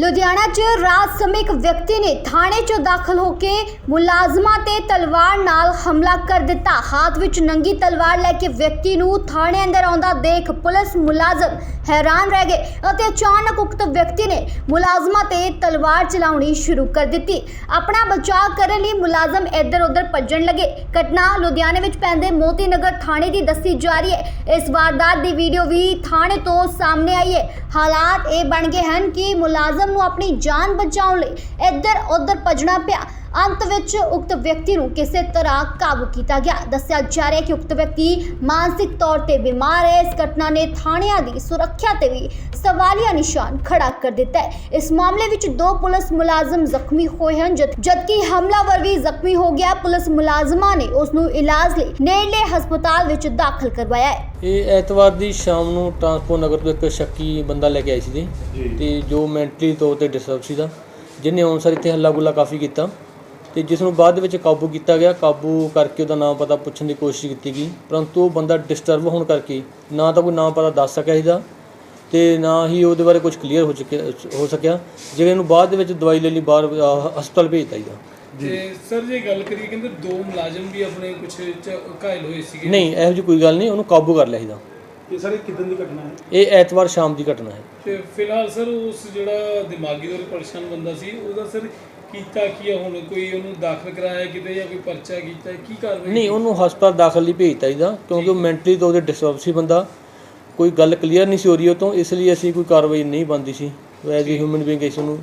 ਲੁਧਿਆਣਾ 'ਚ ਰਾਤ ਸਮੇਂ ਇੱਕ ਵਿਅਕਤੀ ਨੇ ਥਾਣੇ 'ਚ ਦਾਖਲ ਹੋ ਕੇ ਮੁਲਾਜ਼ਮਾਂ ਤੇ ਤਲਵਾਰ ਨਾਲ ਹਮਲਾ ਕਰ ਦਿੱਤਾ। ਹੱਥ ਵਿੱਚ ਨੰਗੀ ਤਲਵਾਰ ਲੈ ਕੇ ਵਿਅਕਤੀ ਨੂੰ ਥਾਣੇ ਅੰਦਰ ਆਉਂਦਾ ਦੇਖ ਪੁਲਿਸ ਮੁਲਾਜ਼ਮ ਹੈਰਾਨ ਰਹਿ ਗਏ ਅਤੇ ਅਚਾਨਕ ਉਕਤ ਵਿਅਕਤੀ ਨੇ ਮੁਲਾਜ਼ਮਾਂ ਤੇ ਤਲਵਾਰ ਚਲਾਉਣੀ ਸ਼ੁਰੂ ਕਰ ਦਿੱਤੀ। ਆਪਣਾ ਬਚਾਅ ਕਰਨ ਲਈ ਮੁਲਾਜ਼ਮ ਇੱਧਰ ਉੱਧਰ ਭੱਜਣ ਲੱਗੇ। ਘਟਨਾ ਲੁਧਿਆਣੇ ਵਿੱਚ ਪੈਂਦੇ ਮੋਤੀ ਨਗਰ ਥਾਣੇ ਦੀ ਦੱਸੀ ਜਾ ਰਹੀ ਹੈ। ਇਸ ਵਾਰਦਾਤ ਦੀ ਵੀਡੀਓ ਵੀ ਥਾਣੇ ਤੋਂ ਸਾਹਮਣੇ ਆਈ ਹੈ। ਹਾਲਾਤ ਇਹ ਬਣ ਗਏ ਹਨ ਕਿ ਮੁਲਾਜ਼ਮ ਨੂੰ ਆਪਣੀ ਜਾਨ ਬਚਾਉਣ ਲਈ ਇੱਧਰ ਉੱਧਰ ਭੱਜਣਾ ਪਿਆ। ਅੰਤ ਵਿੱਚ ਉਕਤ ਵਿਅਕਤੀ ਨੂੰ ਕਿਸੇ ਤਰ੍ਹਾਂ ਕਾਬੂ ਕੀਤਾ ਗਿਆ। ਦੱਸਿਆ ਜਾ ਰਿਹਾ ਹੈ ਕਿ ਉਕਤ ਵਿਅਕਤੀ ਮਾਨਸਿਕ ਤੌਰ ਤੇ ਬਿਮਾਰ ਹੈ। ਇਸ ਘਟਨਾ ਨੇ ਥਾਣਿਆਂ ਦੀ ਸੁਰੱਖਿਆ ਤੇ ਵੀ ਸਵਾਲੀਆ ਨਿਸ਼ਾਨ ਖੜਾ ਕਰ ਦਿੱਤਾ ਹੈ। ਇਸ ਮਾਮਲੇ ਵਿੱਚ ਦੋ ਪੁਲਿਸ ਮੁਲਾਜ਼ਮ ਜ਼ਖਮੀ ਹੋਏ ਹਨ ਜਦ- ਜਦਕਿ ਹਮਲਾਵਰ ਵੀ ਜ਼ਖਮੀ ਹੋ ਗਿਆ। ਪੁਲਿਸ ਮੁਲਾਜ਼ਮਾਂ ਨੇ ਉਸ ਨੂੰ ਇਲਾਜ ਲਈ ਨੇੜਲੇ ਹਸਪਤਾਲ ਵਿੱਚ ਦਾਖਲ ਕਰਵਾਇਆ ਹੈ। ਇਹ ਐਤਵਾਰ ਦੀ ਸ਼ਾਮ ਨੂੰ ਟਰਾਂਸਪੋਰਟ ਨਗਰ ਤੋਂ ਇੱਕ ਸ਼ੱਕੀ ਬੰਦਾ ਲੈ ਕੇ ਆਈ ਸੀ ਜੀ। ਤੇ ਜੋ ਮੈਂਟਲੀ ਤੌਰ ਤੇ ਡਿਸਟਰਬ ਸੀਗਾ ਜਿਹਨੇ ਅਨੁਸਾਰ ਇੱਥੇ ਹੱਲਾ ਗੁੱਲਾ ਕਾਫੀ ਕੀਤਾ। ਤੇ ਜਿਸ ਨੂੰ ਬਾਅਦ ਵਿੱਚ ਕਾਬੂ ਕੀਤਾ ਗਿਆ ਕਾਬੂ ਕਰਕੇ ਉਹਦਾ ਨਾਮ ਪਤਾ ਪੁੱਛਣ ਦੀ ਕੋਸ਼ਿਸ਼ ਕੀਤੀ ਗਈ। ਪਰੰਤੂ ਉਹ ਬੰਦਾ ਡਿਸਟਰਬ ਹੋਣ ਕਰਕੇ ਨਾ ਤਾਂ ਕੋਈ ਨਾਮ ਪਤਾ ਦੱਸ ਸਕਿਆ ਸੀਗਾ ਤੇ ਨਾ ਹੀ ਉਹਦੇ ਬਾਰੇ ਕੁਝ ਕਲੀਅਰ ਹੋ ਚੁੱਕਿਆ ਹੋ ਸਕਿਆ ਜਿਹੜੇ ਨੂੰ ਬਾਅਦ ਦੇ ਵਿੱਚ ਦਵਾਈ ਲੈ ਲਈ ਬਾਹਰ ਹਸਪਤਾਲ ਭੇਜਤਾ ਸੀਗਾ। ਤੇ ਸਰ ਜੇ ਗੱਲ ਕਰੀਏ ਕਹਿੰਦੇ ਦੋ ਮੁਲਾਜ਼ਮ ਵੀ ਆਪਣੇ ਕੁਝ ਘਾਇਲ ਹੋਏ ਸੀਗੇ। ਨਹੀਂ ਇਹੋ ਜਿਹੀ ਕੋਈ ਗੱਲ ਨਹੀਂ ਉਹਨੂੰ ਕਾਬੂ ਕਰ ਲਿਆ ਸੀਗਾ। ਇਹ ਸਾਰੇ ਕਿਦਾਂ ਦੀ ਘਟਨਾ ਹੈ? ਇਹ ਐਤਵਾਰ ਸ਼ਾਮ ਦੀ ਘਟਨਾ ਹੈ। ਤੇ ਫਿਲਹਾਲ ਸਰ ਉਸ ਜਿਹੜਾ ਦਿਮਾਗੀ ਤੌਰ ਤੇ ਪਰੇਸ਼ਾਨ ਬੰਦਾ ਸੀ ਉਹਦਾ ਸਰ ਕੀਤਾ ਕੀ ਆ ਹੁਣ? ਕੋਈ ਉਹਨੂੰ ਦਾਖਲ ਕਰਾਇਆ ਕਿਤੇ ਜਾਂ ਕੋਈ ਪਰਚਾ ਕੀਤਾ? ਕੀ ਕਾਰਵਾਈ ਨਹੀਂ ਉਹਨੂੰ ਹਸਪਤਾਲ ਦਾਖਲ ਲਈ ਭੇਜਤਾ ਸੀਗਾ ਕਿਉਂਕਿ ਉਹ ਮੈਂਟਲੀ ਤੌਰ ਤੇ ਡਿਸਟਰਬ ਸੀ ਬੰਦਾ ਕੋਈ ਗੱਲ ਕਲੀਅਰ ਨਹੀਂ ਸੀ ਹੋ ਰਹੀ ਉਹ ਤੋਂ ਇਸ ਲਈ ਅਸੀਂ ਕੋਈ ਕਾਰਵਾਈ ਨਹੀਂ ਬੰਦੀ ਸੀ। ਐਜ਼ ਅ ਹਿਊਮਨ ਬੀਇੰਗ ਇਸ ਨੂੰ